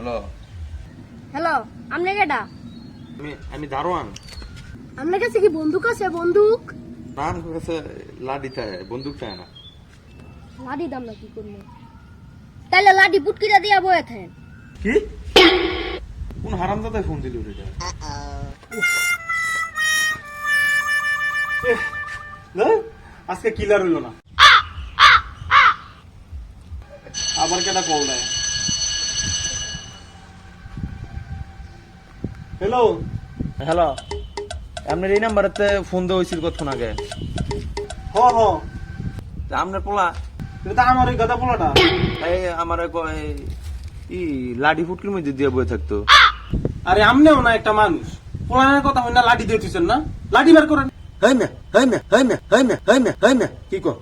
Hello. Hello আপনি কেডা? আমি আমি দারোয়ান। আপনার কাছে কি বন্দুক আছে? বন্দুক? না আমার কাছে লাডিটা বন্দুক চায় না। লাডি দাম না কি করব? তাহলে লাডি পুটকিটা দিয়া বয়ে থাকেন। কি? কোন হারামদাদায় ফোন দিল রে না আজকে কিলার হইল না। আবার কেটা কল নাই হ্যালো হ্যালো আপনার এই নাম্বারেতে ফোন দেওয়া হয়েছিল কতক্ষণ আগে? হ হ। আপনার পোলা? এটা তো আমার ওই গাদা পোলাটা। এই আমার ই লাডি ফুটকির মধ্যে দিয়ে বয়ে থাকতো। আরে আমনেও না একটা মানুষ। পোলানের কথা হই না লাঠি দিয়ে উঠেছেন না? লাঠি বের করেন। হাই মে হাই মে হাই মে হাই মে হাই মে হাই মে কি কর?